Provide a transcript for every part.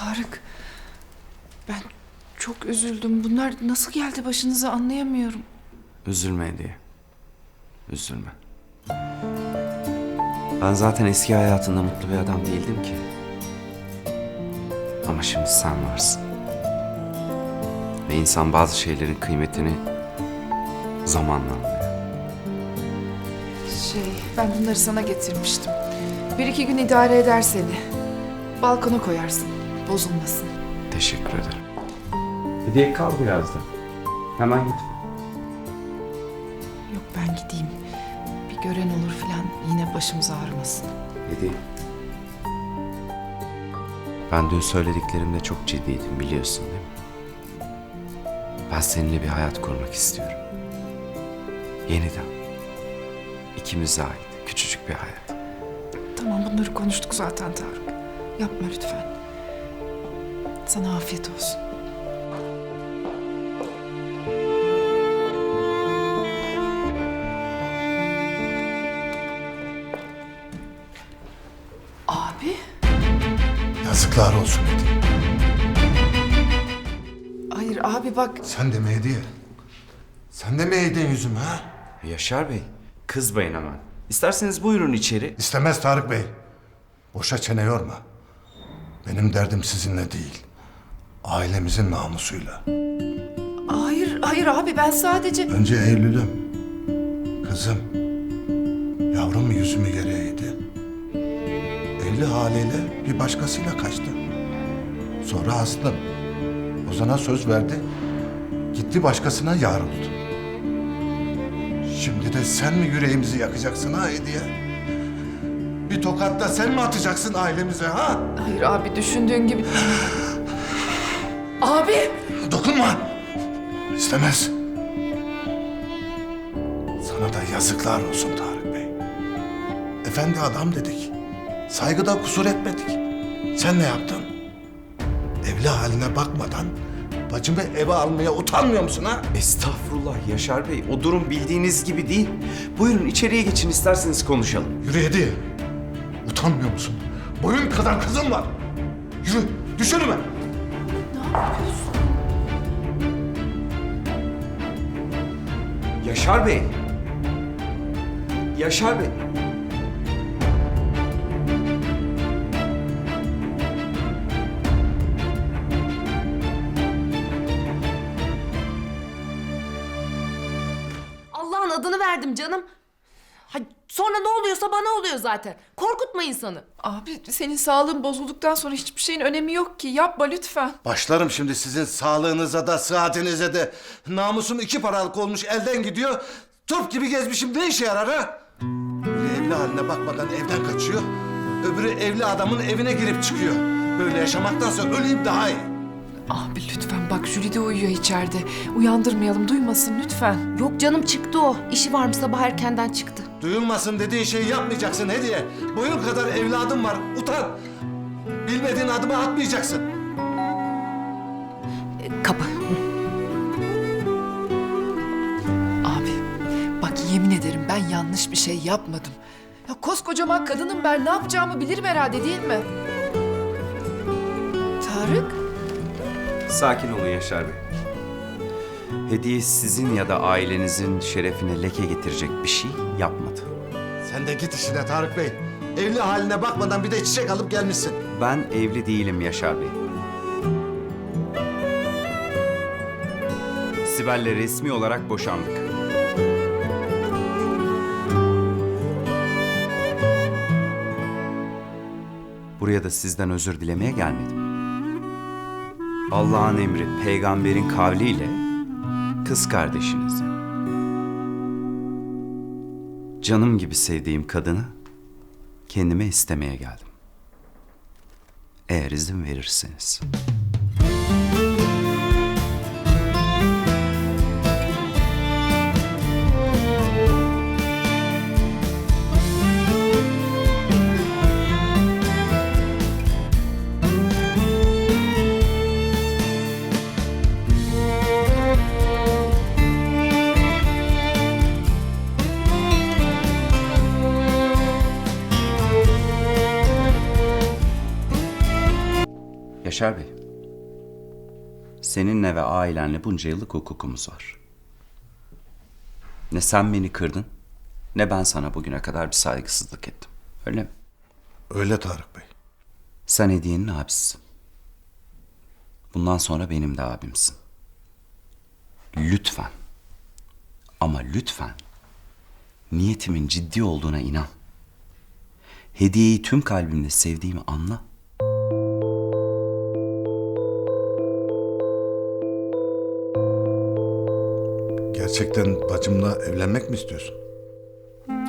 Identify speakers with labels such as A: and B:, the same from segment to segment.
A: Tarık, ben çok üzüldüm. Bunlar nasıl geldi başınıza anlayamıyorum.
B: Üzülme Hediye. Üzülme. Ben zaten eski hayatında mutlu bir adam değildim ki. Ama şimdi sen varsın. Ve insan bazı şeylerin kıymetini zamanla anlıyor.
A: Şey, ben bunları sana getirmiştim. Bir iki gün idare eder seni. Balkona koyarsın, bozulmasın.
B: Teşekkür ederim. Hediye kal biraz da. Hemen git.
A: Yok ben gideyim. Bir gören olur filan yine başımız ağrımasın.
B: Hediye. Ben dün söylediklerimde çok ciddiydim biliyorsun değil mi? Ben seninle bir hayat kurmak istiyorum. Yeniden. İkimize ait küçücük bir hayat.
A: Tamam bunları konuştuk zaten Tarık. Yapma lütfen. Sana afiyet olsun. Abi,
C: Yazıklar olsun Hediye.
A: hayır abi bak
C: Sen de mi Hediye? Sen de mi eğdin yüzümü ha?
B: Yaşar Bey, kızmayın hemen. İsterseniz buyurun içeri.
C: İstemez Tarık Bey. Boşa çene yorma. Benim derdim sizinle değil. Ailemizin namusuyla.
A: hayır hayır abi ben sadece
C: Önce Eylül'üm. Kızım. Yavrum yüzümü geri eğdi. Evli haliyle bir başkasıyla kaçtı. Sonra Aslım. Ozan'a söz verdi. Gitti başkasına yar oldu. Şimdi de sen mi yüreğimizi yakacaksın ha Hediye? Bir tokat da sen mi atacaksın ailemize ha?
A: hayır abi düşündüğün gibi
C: İstemez. Sana da yazıklar olsun Tarık Bey. Efendi adam dedik. Saygıda kusur etmedik. Sen ne yaptın? Evli haline bakmadan bacımı eve almaya utanmıyor musun ha?
B: Estağfurullah Yaşar Bey, o durum bildiğiniz gibi değil. Buyurun içeriye geçin isterseniz konuşalım.
C: Yürü Hediye. Utanmıyor musun? Boyun kadar kızım var. Yürü, düş önüme.
B: Yaşar Bey. Yaşar Bey.
D: Allah'ın adını verdim canım. Ha, sonra ne oluyorsa bana oluyor zaten. Korkutma insanı.
A: Abi senin sağlığın bozulduktan sonra hiçbir şeyin önemi yok ki. Yapma lütfen.
C: Başlarım şimdi sizin sağlığınıza da sıhhatinize de. Namusum iki paralık olmuş elden gidiyor. Turp gibi gezmişim ne işe yarar ha? Biri evli haline bakmadan evden kaçıyor. Öbürü evli adamın evine girip çıkıyor. Böyle yaşamaktansa öleyim daha iyi.
A: Abi lütfen bak Jüri de uyuyor içeride. Uyandırmayalım duymasın lütfen.
D: Yok canım çıktı o. İşi varmış sabah erkenden çıktı.
C: Duyulmasın dediğin şeyi yapmayacaksın Hediye. Boyun kadar evladım var utan. Bilmediğin adımı atmayacaksın.
D: E, kapı.
A: Abi bak yemin ederim ben yanlış bir şey yapmadım. Ya koskocaman kadınım ben ne yapacağımı bilirim herhalde değil mi? Tarık?
B: Sakin olun Yaşar Bey. Hediye sizin ya da ailenizin şerefine leke getirecek bir şey yapmadı.
C: Sen de git işine Tarık Bey. Evli haline bakmadan bir de çiçek alıp gelmişsin.
B: Ben evli değilim Yaşar Bey. Sibel'le resmi olarak boşandık. Buraya da sizden özür dilemeye gelmedim. Allah'ın emri peygamberin kavliyle kız kardeşinizi canım gibi sevdiğim kadını kendime istemeye geldim. Eğer izin verirseniz. Yaşar Bey. Seninle ve ailenle bunca yıllık hukukumuz var. Ne sen beni kırdın, ne ben sana bugüne kadar bir saygısızlık ettim. Öyle mi?
C: Öyle Tarık Bey.
B: Sen Hediye'nin abisisin. Bundan sonra benim de abimsin. Lütfen. Ama lütfen. Niyetimin ciddi olduğuna inan. Hediyeyi tüm kalbimle sevdiğimi anla.
C: Gerçekten bacımla evlenmek mi istiyorsun?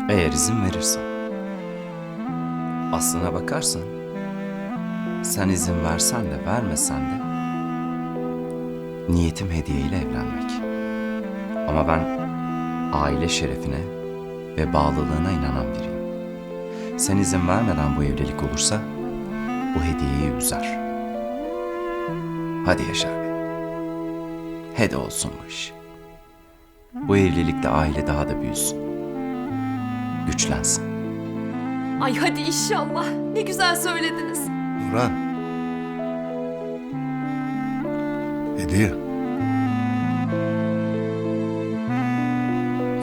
B: Eğer izin verirsen. Aslına bakarsan, sen izin versen de vermesen de niyetim hediyeyle evlenmek. Ama ben aile şerefine ve bağlılığına inanan biriyim. Sen izin vermeden bu evlilik olursa bu hediyeyi üzer. Hadi Yaşar Bey. Hadi olsun bu iş. Bu evlilikte aile daha da büyüsün güçlensin.
D: Ay hadi inşallah. Ne güzel söylediniz.
C: Nurhan. Hediye.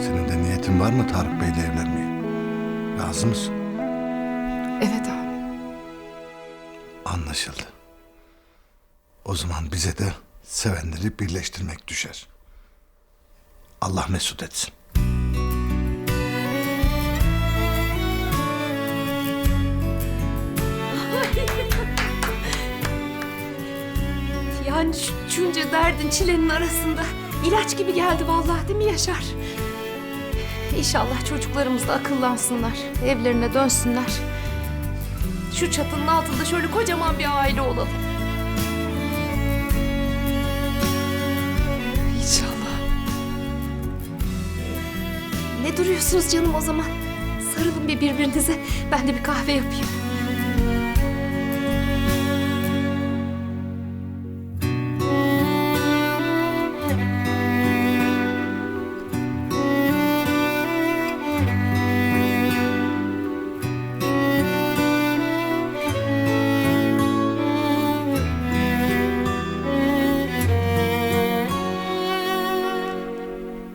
C: Senin de niyetin var mı Tarık Bey'le evlenmeye? Razı mısın?
A: Evet abi.
C: Anlaşıldı. O zaman bize de sevenleri birleştirmek düşer. Allah mesut etsin.
D: Yani şu, şunca derdin çilenin arasında ilaç gibi geldi vallahi değil mi Yaşar? İnşallah çocuklarımız da akıllansınlar, evlerine dönsünler. Şu çatının altında şöyle kocaman bir aile olalım. Duruyorsunuz canım o zaman? Sarılın bir birbirinize. Ben de bir kahve yapayım.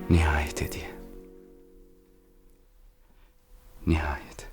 B: Nihayet hediye. Nihayet.